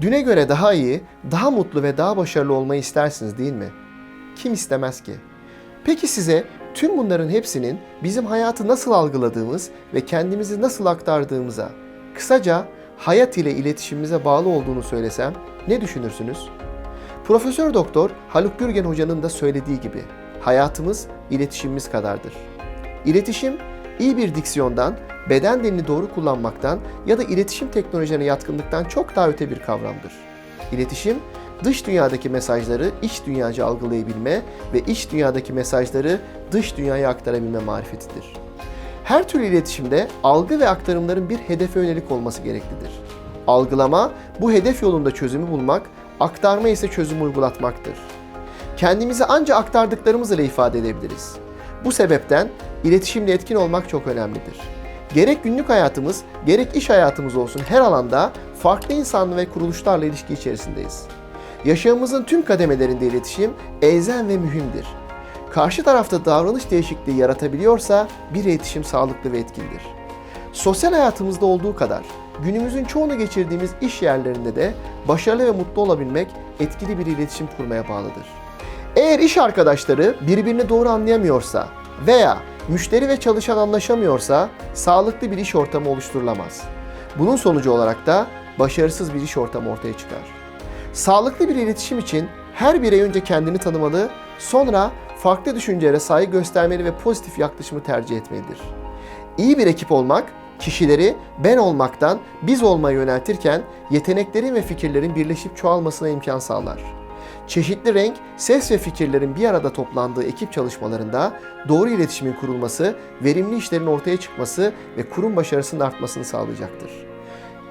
Düne göre daha iyi, daha mutlu ve daha başarılı olmayı istersiniz değil mi? Kim istemez ki? Peki size tüm bunların hepsinin bizim hayatı nasıl algıladığımız ve kendimizi nasıl aktardığımıza, kısaca hayat ile iletişimimize bağlı olduğunu söylesem ne düşünürsünüz? Profesör Doktor Haluk Gürgen Hoca'nın da söylediği gibi hayatımız iletişimimiz kadardır. İletişim iyi bir diksiyondan, beden dilini doğru kullanmaktan ya da iletişim teknolojilerine yatkınlıktan çok daha öte bir kavramdır. İletişim, dış dünyadaki mesajları iç dünyaca algılayabilme ve iç dünyadaki mesajları dış dünyaya aktarabilme marifetidir. Her türlü iletişimde algı ve aktarımların bir hedefe yönelik olması gereklidir. Algılama, bu hedef yolunda çözümü bulmak, aktarma ise çözüm uygulatmaktır. Kendimizi ancak aktardıklarımız ile ifade edebiliriz. Bu sebepten iletişimle etkin olmak çok önemlidir. Gerek günlük hayatımız, gerek iş hayatımız olsun her alanda farklı insanlı ve kuruluşlarla ilişki içerisindeyiz. Yaşamımızın tüm kademelerinde iletişim elzem ve mühimdir. Karşı tarafta davranış değişikliği yaratabiliyorsa bir iletişim sağlıklı ve etkindir. Sosyal hayatımızda olduğu kadar günümüzün çoğunu geçirdiğimiz iş yerlerinde de başarılı ve mutlu olabilmek etkili bir iletişim kurmaya bağlıdır. Eğer iş arkadaşları birbirini doğru anlayamıyorsa veya müşteri ve çalışan anlaşamıyorsa sağlıklı bir iş ortamı oluşturulamaz. Bunun sonucu olarak da başarısız bir iş ortamı ortaya çıkar. Sağlıklı bir iletişim için her birey önce kendini tanımalı, sonra farklı düşüncelere saygı göstermeli ve pozitif yaklaşımı tercih etmelidir. İyi bir ekip olmak, kişileri ben olmaktan biz olmaya yöneltirken yeteneklerin ve fikirlerin birleşip çoğalmasına imkan sağlar. Çeşitli renk, ses ve fikirlerin bir arada toplandığı ekip çalışmalarında doğru iletişimin kurulması, verimli işlerin ortaya çıkması ve kurum başarısının artmasını sağlayacaktır.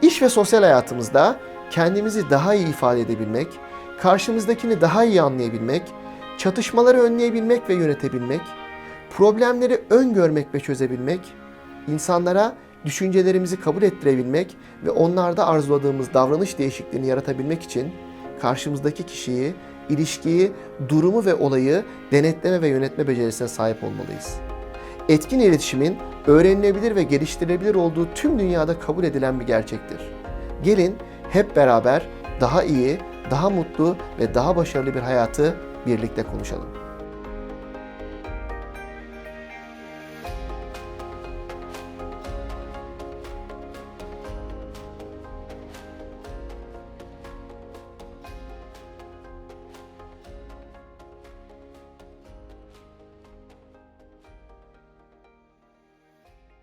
İş ve sosyal hayatımızda kendimizi daha iyi ifade edebilmek, karşımızdakini daha iyi anlayabilmek, çatışmaları önleyebilmek ve yönetebilmek, problemleri öngörmek ve çözebilmek, insanlara düşüncelerimizi kabul ettirebilmek ve onlarda arzuladığımız davranış değişikliğini yaratabilmek için karşımızdaki kişiyi, ilişkiyi, durumu ve olayı denetleme ve yönetme becerisine sahip olmalıyız. Etkin iletişimin öğrenilebilir ve geliştirilebilir olduğu tüm dünyada kabul edilen bir gerçektir. Gelin hep beraber daha iyi, daha mutlu ve daha başarılı bir hayatı birlikte konuşalım.